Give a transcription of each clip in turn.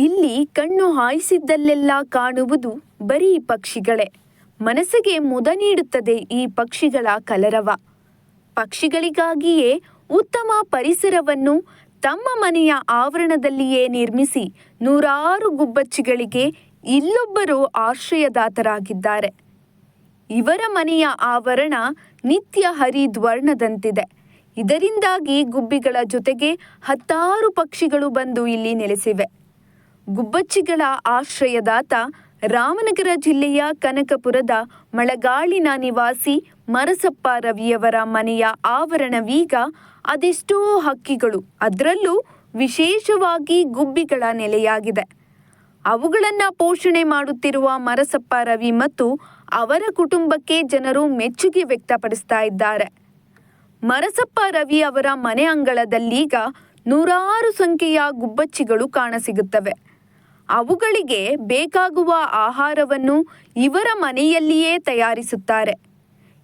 ಇಲ್ಲಿ ಕಣ್ಣು ಹಾಯಿಸಿದ್ದಲ್ಲೆಲ್ಲ ಕಾಣುವುದು ಬರೀ ಪಕ್ಷಿಗಳೇ. ಮನಸ್ಸಿಗೆ ಮುದ ನೀಡುತ್ತದೆ ಈ ಪಕ್ಷಿಗಳ ಕಲರವ. ಪಕ್ಷಿಗಳಿಗಾಗಿಯೇ ಉತ್ತಮ ಪರಿಸರವನ್ನು ತಮ್ಮ ಮನೆಯ ಆವರಣದಲ್ಲಿಯೇ ನಿರ್ಮಿಸಿ ನೂರಾರು ಗುಬ್ಬಚ್ಚಿಗಳಿಗೆ ಇಲ್ಲೊಬ್ಬರು ಆಶ್ರಯದಾತರಾಗಿದ್ದಾರೆ. ಇವರ ಮನೆಯ ಆವರಣ ನಿತ್ಯ ಹರಿದ್ವರ್ಣದಂತಿದೆ. ಇದರಿಂದಾಗಿ ಗುಬ್ಬಿಗಳ ಜೊತೆಗೆ ಹತ್ತಾರು ಪಕ್ಷಿಗಳು ಬಂದು ಇಲ್ಲಿ ನೆಲೆಸಿವೆ. ಗುಬ್ಬಚ್ಚಿಗಳ ಆಶ್ರಯದಾತ ರಾಮನಗರ ಜಿಲ್ಲೆಯ ಕನಕಪುರದ ಮಳಗಾಳಿನ ನಿವಾಸಿ ಮರಸಪ್ಪ ರವಿಯವರ ಮನೆಯ ಆವರಣವೀಗ ಅದೆಷ್ಟೋ ಹಕ್ಕಿಗಳು. ಅದರಲ್ಲೂ ವಿಶೇಷವಾಗಿ ಗುಬ್ಬಿಗಳ ನೆಲೆಯಾಗಿದೆ. ಅವುಗಳನ್ನು ಪೋಷಣೆ ಮಾಡುತ್ತಿರುವ ಮರಸಪ್ಪ ರವಿ ಮತ್ತು ಅವರ ಕುಟುಂಬಕ್ಕೆ ಜನರು ಮೆಚ್ಚುಗೆ ವ್ಯಕ್ತಪಡಿಸ್ತಾ ಇದ್ದಾರೆ. ಮರಸಪ್ಪ ರವಿ ಅವರ ಮನೆ ಅಂಗಳದಲ್ಲೀಗ ನೂರಾರು ಸಂಖ್ಯೆಯ ಗುಬ್ಬಚ್ಚಿಗಳು ಕಾಣಸಿಗುತ್ತವೆ. ಅವುಗಳಿಗೆ ಬೇಕಾಗುವ ಆಹಾರವನ್ನು ಇವರ ಮನೆಯಲ್ಲಿಯೇ ತಯಾರಿಸುತ್ತಾರೆ.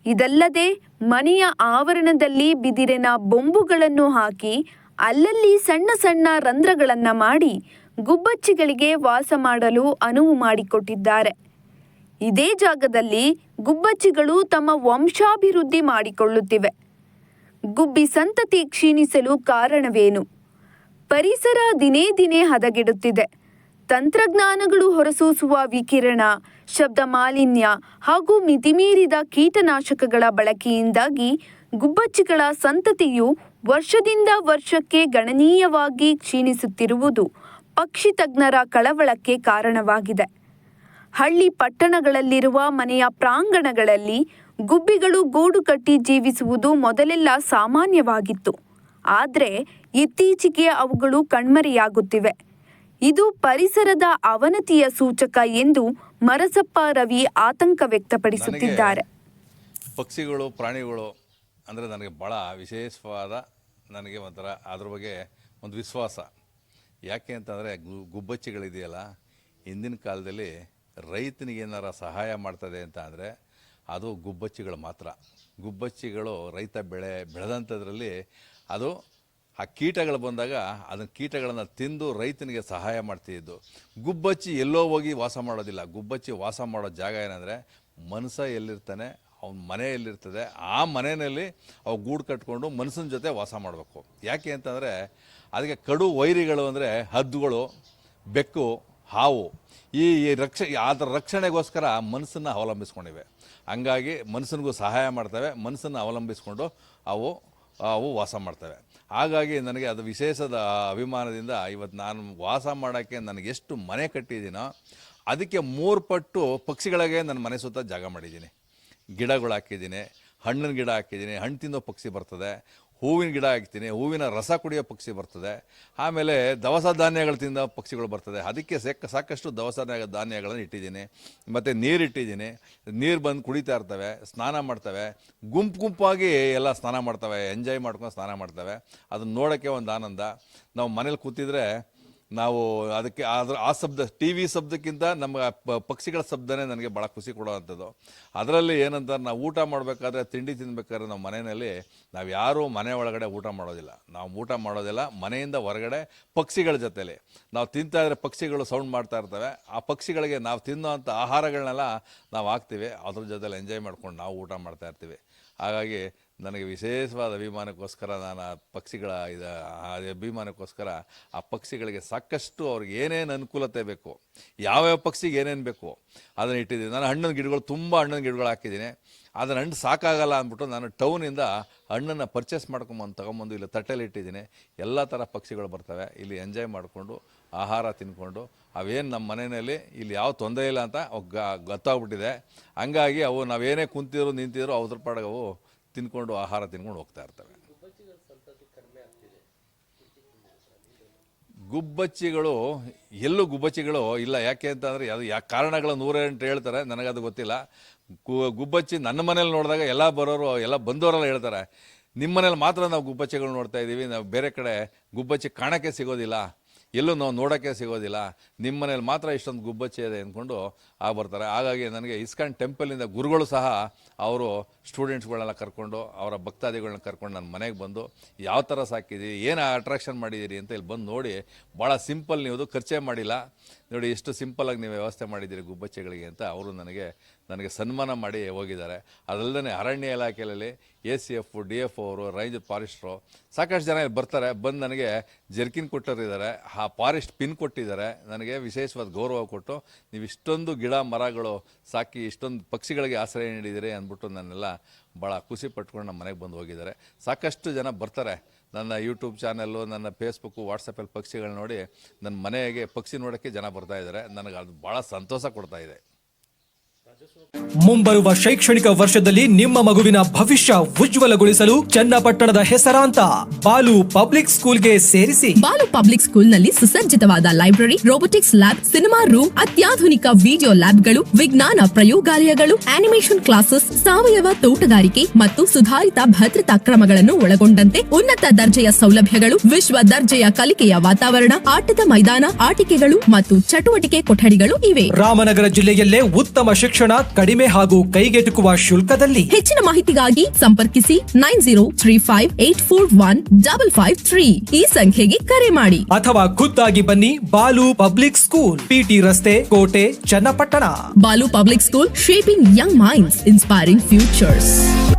ಇದಲ್ಲದೆ ಮನೆಯ ಆವರಣದಲ್ಲಿ ಬಿದಿರಿನ ಬೊಂಬುಗಳನ್ನು ಹಾಕಿ ಅಲ್ಲಲ್ಲಿ ಸಣ್ಣ ಸಣ್ಣ ರಂಧ್ರಗಳನ್ನು ಮಾಡಿ ಗುಬ್ಬಚ್ಚಿಗಳಿಗೆ ವಾಸ ಮಾಡಲು ಅನುವು ಮಾಡಿಕೊಟ್ಟಿದ್ದಾರೆ. ಇದೇ ಜಾಗದಲ್ಲಿ ಗುಬ್ಬಚ್ಚಿಗಳು ತಮ್ಮ ವಂಶಾಭಿವೃದ್ಧಿ ಮಾಡಿಕೊಳ್ಳುತ್ತಿವೆ. ಗುಬ್ಬಿ ಸಂತತಿ ಕ್ಷೀಣಿಸಲು ಕಾರಣವೇನು? ಪರಿಸರ ದಿನೇ ದಿನೇ ಹದಗೆಡುತ್ತಿದೆ. ತಂತ್ರಜ್ಞಾನಗಳು ಹೊರಸೂಸುವ ವಿಕಿರಣ, ಶಬ್ದ ಮಾಲಿನ್ಯ ಹಾಗೂ ಮಿತಿಮೀರಿದ ಕೀಟನಾಶಕಗಳ ಬಳಕೆಯಿಂದಾಗಿ ಗುಬ್ಬಚ್ಚಿಗಳ ಸಂತತಿಯು ವರ್ಷದಿಂದ ವರ್ಷಕ್ಕೆ ಗಣನೀಯವಾಗಿ ಕ್ಷೀಣಿಸುತ್ತಿರುವುದು ಪಕ್ಷಿ ತಜ್ಞರ ಕಳವಳಕ್ಕೆ ಕಾರಣವಾಗಿದೆ. ಹಳ್ಳಿ ಪಟ್ಟಣಗಳಲ್ಲಿರುವ ಮನೆಯ ಪ್ರಾಂಗಣಗಳಲ್ಲಿ ಗುಬ್ಬಿಗಳು ಗೂಡು ಕಟ್ಟಿ ಜೀವಿಸುವುದು ಮೊದಲೆಲ್ಲ ಸಾಮಾನ್ಯವಾಗಿತ್ತು. ಆದರೆ ಇತ್ತೀಚೆಗೆ ಅವುಗಳು ಕಣ್ಮರೆಯಾಗುತ್ತಿವೆ. ಇದು ಪರಿಸರದ ಅವನತಿಯ ಸೂಚಕ ಎಂದು ಮರಸಪ್ಪ ರವಿ ಆತಂಕ ವ್ಯಕ್ತಪಡಿಸುತ್ತಿದ್ದಾರೆ. ಪಕ್ಷಿಗಳು, ಪ್ರಾಣಿಗಳು ಅಂದರೆ ನನಗೆ ಭಾಳ ವಿಶೇಷವಾದ ನನಗೆ ಒಂಥರ ಅದ್ರ ಬಗ್ಗೆ ಒಂದು ವಿಶ್ವಾಸ. ಯಾಕೆ ಅಂತಂದರೆ ಗು, ಗುಬ್ಬಚ್ಚಿಗಳಿದೆಯಲ್ಲ, ಹಿಂದಿನ ಕಾಲದಲ್ಲಿ ರೈತನಿಗೆ ಏನಾರ ಸಹಾಯ ಮಾಡ್ತದೆ ಅಂತ ಅಂದರೆ ಅದು ಗುಬ್ಬಚ್ಚಿಗಳು ಮಾತ್ರ. ಗುಬ್ಬಚ್ಚಿಗಳು ರೈತ ಬೆಳೆ, ಬೆಳೆದಂಥದ್ರಲ್ಲಿ ಅದು ಆ ಕೀಟಗಳು ಬಂದಾಗ ಅದನ್ನ ಕೀಟಗಳನ್ನು ತಿಂದು ರೈತನಿಗೆ ಸಹಾಯ ಮಾಡ್ತಿದ್ದು. ಗುಬ್ಬಚ್ಚಿ ಎಲ್ಲೋ ಹೋಗಿ ವಾಸ ಮಾಡೋದಿಲ್ಲ. ಗುಬ್ಬಚ್ಚಿ ವಾಸ ಮಾಡೋ ಜಾಗ ಏನಂದರೆ ಮನಸ್ಸ ಎಲ್ಲಿರ್ತಾನೆ, ಅವನ ಮನೆ ಎಲ್ಲಿರ್ತದೆ, ಆ ಮನೆಯಲ್ಲಿ ಅವು ಗೂಡು ಕಟ್ಕೊಂಡು ಮನಸ್ಸಿನ ಜೊತೆ ವಾಸ ಮಾಡಬೇಕು. ಯಾಕೆ ಅಂತಂದರೆ ಅದಕ್ಕೆ ಕಡು ವೈರಿಗಳು ಅಂದರೆ ಹದ್ದುಗಳು, ಬೆಕ್ಕು, ಹಾವು. ಈ ರಕ್ಷ, ಅದರ ರಕ್ಷಣೆಗೋಸ್ಕರ ಮನಸ್ಸನ್ನು ಅವಲಂಬಿಸ್ಕೊಂಡಿವೆ. ಹಂಗಾಗಿ ಮನುಷ್ಯನಿಗೂ ಸಹಾಯ ಮಾಡ್ತವೆ, ಮನಸ್ಸನ್ನು ಅವಲಂಬಿಸ್ಕೊಂಡು ಅವು ಅವು ವಾಸ ಮಾಡ್ತವೆ. ಹಾಗಾಗಿ ನನಗೆ ಅದು ವಿಶೇಷದ ಅಭಿಮಾನದಿಂದ ಇವತ್ತು ನಾನು ವಾಸ ಮಾಡೋಕ್ಕೆ ನನಗೆ ಎಷ್ಟು ಮನೆ ಕಟ್ಟಿದ್ದೀನೋ ಅದಕ್ಕೆ ಮೂರು ಪಟ್ಟು ಪಕ್ಷಿಗಳಿಗೆ ನನ್ನ ಮನೆ ಸುತ್ತ ಜಾಗ ಮಾಡಿದ್ದೀನಿ. ಗಿಡಗಳು ಹಾಕಿದ್ದೀನಿ, ಹಣ್ಣಿನ ಗಿಡ ಹಾಕಿದ್ದೀನಿ ಹಣ್ಣು ತಿನ್ನೋ ಪಕ್ಷಿ ಬರ್ತದೆ. ಹೂವಿನ ಗಿಡ ಹಾಕ್ತೀನಿ, ಹೂವಿನ ರಸ ಕುಡಿಯೋ ಪಕ್ಷಿ ಬರ್ತದೆ, ಆಮೇಲೆ ದವಸ ಧಾನ್ಯಗಳು ತಿಂದ ಪಕ್ಷಿಗಳು ಬರ್ತದೆ. ಅದಕ್ಕೆ ಸೆಕ್ಕ ಸಾಕಷ್ಟು ದವಸ ಧಾನ್ಯಗಳನ್ನು ಇಟ್ಟಿದ್ದೀನಿ. ಮತ್ತು ನೀರು ಇಟ್ಟಿದ್ದೀನಿ. ನೀರು ಬಂದು ಕುಡಿತಾ ಇರ್ತವೆ, ಸ್ನಾನ ಮಾಡ್ತವೆ. ಗುಂಪು ಗುಂಪಾಗಿ ಎಲ್ಲ ಸ್ನಾನ ಮಾಡ್ತವೆ, ಎಂಜಾಯ್ ಮಾಡ್ಕೊಂಡು ಸ್ನಾನ ಮಾಡ್ತವೆ. ಅದನ್ನ ನೋಡೋಕ್ಕೆ ಒಂದು ಆನಂದ. ನಾವು ಮನೇಲಿ ಕೂತಿದ್ರೆ ನಾವು ಅದಕ್ಕೆ ಅದ್ರ ಆ ಶಬ್ದ ಟಿ ವಿ ಶಬ್ದಕ್ಕಿಂತ ನಮ್ಗೆ ಪಕ್ಷಿಗಳ ಶಬ್ದನೇ ನನಗೆ ಭಾಳ ಖುಷಿ ಕೊಡುವಂಥದ್ದು. ಅದರಲ್ಲಿ ಏನಂತಾರೆ, ನಾವು ಊಟ ಮಾಡಬೇಕಾದ್ರೆ ತಿಂಡಿ ತಿನ್ಬೇಕಾದ್ರೆ ನಾವು ಮನೆಯಲ್ಲಿ ನಾವು ಯಾರೂ ಮನೆ ಒಳಗಡೆ ಊಟ ಮಾಡೋದಿಲ್ಲ. ನಾವು ಊಟ ಮಾಡೋದಿಲ್ಲ, ಮನೆಯಿಂದ ಹೊರಗಡೆ ಪಕ್ಷಿಗಳ ಜೊತೆಲಿ. ನಾವು ತಿಂತಾ ಇದ್ರೆ ಪಕ್ಷಿಗಳು ಸೌಂಡ್ ಮಾಡ್ತಾ ಇರ್ತವೆ. ಆ ಪಕ್ಷಿಗಳಿಗೆ ನಾವು ತಿನ್ನೋವಂಥ ಆಹಾರಗಳನ್ನೆಲ್ಲ ನಾವು ಹಾಕ್ತೀವಿ. ಅದ್ರ ಜೊತೆಲಿ ಎಂಜಾಯ್ ಮಾಡ್ಕೊಂಡು ನಾವು ಊಟ ಮಾಡ್ತಾ ಇರ್ತೀವಿ. ಹಾಗಾಗಿ ನನಗೆ ವಿಶೇಷವಾದ ಅಭಿಮಾನಕ್ಕೋಸ್ಕರ ನಾನು ಆ ಪಕ್ಷಿಗಳ ಇದು, ಆ ಅಭಿಮಾನಕ್ಕೋಸ್ಕರ ಆ ಪಕ್ಷಿಗಳಿಗೆ ಸಾಕಷ್ಟು ಅವ್ರಿಗೆ ಏನೇನು ಅನುಕೂಲತೆ ಬೇಕು, ಯಾವ್ಯಾವ ಪಕ್ಷಿಗೆ ಏನೇನು ಬೇಕು ಅದನ್ನು ಇಟ್ಟಿದ್ದೀನಿ. ನಾನು ಹಣ್ಣಿನ ಗಿಡಗಳು, ತುಂಬ ಹಣ್ಣಿನ ಗಿಡಗಳು ಹಾಕಿದ್ದೀನಿ. ಅದನ್ನು ಹಣ್ಣು ಸಾಕಾಗಲ್ಲ ಅಂದ್ಬಿಟ್ಟು ನಾನು ಟೌನಿಂದ ಹಣ್ಣನ್ನು ಪರ್ಚೇಸ್ ಮಾಡ್ಕೊಂಬಂದು, ತೊಗೊಂಬಂದು ಇಲ್ಲಿ ತಟ್ಟೆಲಿ ಇಟ್ಟಿದ್ದೀನಿ. ಎಲ್ಲ ಥರ ಪಕ್ಷಿಗಳು ಬರ್ತವೆ. ಇಲ್ಲಿ ಎಂಜಾಯ್ ಮಾಡಿಕೊಂಡು, ಆಹಾರ ತಿನ್ಕೊಂಡು, ಅವೇನು ನಮ್ಮ ಮನೆಯಲ್ಲಿ ಇಲ್ಲಿ ಯಾವ ತೊಂದರೆ ಇಲ್ಲ ಅಂತ ಗೊತ್ತಾಗ್ಬಿಟ್ಟಿದೆ. ಹಂಗಾಗಿ ಅವು ನಾವೇನೇ ಕುಂತಿದ್ರು, ನಿಂತಿದ್ರು, ಅವ್ರ ಪಾಡಿಗೆ ಅವು ತಿನ್ಕೊಂಡು ಆಹಾರ ತಿನ್ಕೊಂಡು ಹೋಗ್ತಾ ಇರ್ತವೆ. ಗುಬ್ಬಚ್ಚಿಗಳು, ಎಲ್ಲೂ ಗುಬ್ಬಚ್ಚಿಗಳು ಇಲ್ಲ. ಯಾಕೆ ಅಂತಂದರೆ ಅದು ಯಾ ಕಾರಣಗಳು ನೂರೆಂಟು ಹೇಳ್ತಾರೆ, ನನಗದು ಗೊತ್ತಿಲ್ಲ. ಗುಬ್ಬಚ್ಚಿ ನನ್ನ ಮನೇಲಿ ನೋಡಿದಾಗ ಎಲ್ಲ ಬರೋರು, ಎಲ್ಲ ಬಂದವರೆಲ್ಲ ಹೇಳ್ತಾರೆ ನಿಮ್ಮ ಮನೇಲಿ ಮಾತ್ರ ನಾವು ಗುಬ್ಬಚ್ಚಿಗಳು ನೋಡ್ತಾ ಇದ್ದೀವಿ ನಾವು ಬೇರೆ ಕಡೆ ಗುಬ್ಬಚ್ಚಿ ಕಾಣಕ್ಕೆ ಸಿಗೋದಿಲ್ಲ. ಎಲ್ಲೂ ನಾವು ನೋಡೋಕ್ಕೆ ಸಿಗೋದಿಲ್ಲ. ನಿಮ್ಮ ಮನೇಲಿ ಮಾತ್ರ ಇಷ್ಟೊಂದು ಗುಬ್ಬಚ್ಚಿ ಇದೆ ಅಂದ್ಕೊಂಡು ಆಗ ಬರ್ತಾರೆ. ಹಾಗಾಗಿ ನನಗೆ ಇಸ್ಕಾನ್ ಟೆಂಪಲಿಂದ ಗುರುಗಳು ಸಹ ಅವರು ಸ್ಟೂಡೆಂಟ್ಸ್ಗಳನ್ನೆಲ್ಲ ಕರ್ಕೊಂಡು, ಅವರ ಭಕ್ತಾದಿಗಳನ್ನ ಕರ್ಕೊಂಡು ನನ್ನ ಮನೆಗೆ ಬಂದು, ಯಾವ ಥರ ಸಾಕಿದ್ದೀರಿ ಏನು ಅಟ್ರಾಕ್ಷನ್ ಮಾಡಿದ್ದೀರಿ ಅಂತ ಇಲ್ಲಿ ಬಂದು ನೋಡಿ ಭಾಳ ಸಿಂಪಲ್ ನೀವು ಖರ್ಚೇ ಮಾಡಿಲ್ಲ. ನೋಡಿ ಎಷ್ಟು ಸಿಂಪಲಾಗಿ ನೀವು ವ್ಯವಸ್ಥೆ ಮಾಡಿದ್ದೀರಿ ಗುಬ್ಬಚ್ಚೆಗಳಿಗೆ ಅಂತ ಅವರು ನನಗೆ ನನಗೆ ಸನ್ಮಾನ ಮಾಡಿ ಹೋಗಿದ್ದಾರೆ. ಅದಲ್ಲದೆ ಅರಣ್ಯ ಇಲಾಖೆಯಲ್ಲಿ A C F, D F ಅವರು ರೈಂಜ್ ಫಾರೆಸ್ಟ್ರು ಸಾಕಷ್ಟು ಜನ ಇಲ್ಲಿ ಬರ್ತಾರೆ. ಬಂದು ನನಗೆ ಜರ್ಕಿನ್ ಕೊಟ್ಟರಿದ್ದಾರೆ ಆ ಫಾರೆಸ್ಟ್ ಪಿನ್ ಕೊಟ್ಟಿದ್ದಾರೆ. ನನಗೆ ವಿಶೇಷವಾದ ಗೌರವ ಕೊಟ್ಟು ನೀವು ಇಷ್ಟೊಂದು ಗಿಡ, ಮರಗಳು ಸಾಕಿ ಇಷ್ಟೊಂದು ಪಕ್ಷಿಗಳಿಗೆ ಆಶ್ರಯ ನೀಡಿದ್ದೀರಿ ಅಂದ್ಬಿಟ್ಟು ನನ್ನೆಲ್ಲ ಭಾಳ ಖುಷಿ ಪಟ್ಕೊಂಡು ನಮ್ಮ ಮನೆಗೆ ಬಂದು ಹೋಗಿದ್ದಾರೆ. ಸಾಕಷ್ಟು ಜನ ಬರ್ತಾರೆ. ನನ್ನ ಯೂಟ್ಯೂಬ್ ಚಾನಲ್ಲು, ನನ್ನ ಫೇಸ್ಬುಕ್ಕು, ವಾಟ್ಸಪ್ಪಲ್ಲಿ ಪಕ್ಷಿಗಳು ನೋಡಿ ನನ್ನ ಮನೆಗೆ ಪಕ್ಷಿ ನೋಡೋಕ್ಕೆ ಜನ ಬರ್ತಾ ಇದ್ದಾರೆ. ನನಗೆ ಅದು ಭಾಳ ಸಂತೋಷ ಕೊಡ್ತಾಯಿದೆ ಮುಂಬರುವ ಶೈಕ್ಷಣಿಕ ವರ್ಷದಲ್ಲಿ ನಿಮ್ಮ ಮಗುವಿನ ಭವಿಷ್ಯ ಉಜ್ವಲಗೊಳಿಸಲು ಚನ್ನಪಟ್ಟಣದ ಹೆಸರಾಂತ ಬಾಲು ಪಬ್ಲಿಕ್ ಸ್ಕೂಲ್ಗೆ ಸೇರಿಸಿ. ಬಾಲು ಪಬ್ಲಿಕ್ ಸ್ಕೂಲ್ನಲ್ಲಿ ಸುಸಜ್ಜಿತವಾದ library robotics lab cinema room ಅತ್ಯಾಧುನಿಕ ವಿಡಿಯೋ ಲ್ಯಾಬ್ಗಳು ವಿಜ್ಞಾನ ಪ್ರಯೋಗಾಲಯಗಳು ಆನಿಮೇಷನ್ ಕ್ಲಾಸಸ್ ಸಾವಯವ ತೋಟಗಾರಿಕೆ ಮತ್ತು ಸುಧಾರಿತ ಭದ್ರತಾ ಕ್ರಮಗಳನ್ನು ಒಳಗೊಂಡಂತೆ ಉನ್ನತ ದರ್ಜೆಯ ಸೌಲಭ್ಯಗಳು ವಿಶ್ವ ದರ್ಜೆಯ ಕಲಿಕೆಯ ವಾತಾವರಣ ಆಟದ ಮೈದಾನ ಆಟಿಕೆಗಳು ಮತ್ತು ಚಟುವಟಿಕೆ ಕೊಠಡಿಗಳು ಇವೆ. ರಾಮನಗರ ಜಿಲ್ಲೆಯಲ್ಲೇ ಉತ್ತಮ ಶಿಕ್ಷಣ ಕಡಿಮೆ ಹಾಗೂ ಕೈಗೆಟುಕುವ ಶುಲ್ಕದಲ್ಲಿ. ಹೆಚ್ಚಿನ ಮಾಹಿತಿಗಾಗಿ ಸಂಪರ್ಕಿಸಿ nine zero three five eight four one double five three. ಈ ಸಂಖ್ಯೆಗೆ ಕರೆ ಮಾಡಿ. ಅಥವಾ ಖುದ್ದಾಗಿ ಬನ್ನಿ ಬಾಲು ಪಬ್ಲಿಕ್ ಸ್ಕೂಲ್ ಪಿಟಿ ರಸ್ತೆ ಕೋಟೆ Channapatna. Balu public school shaping young minds inspiring futures.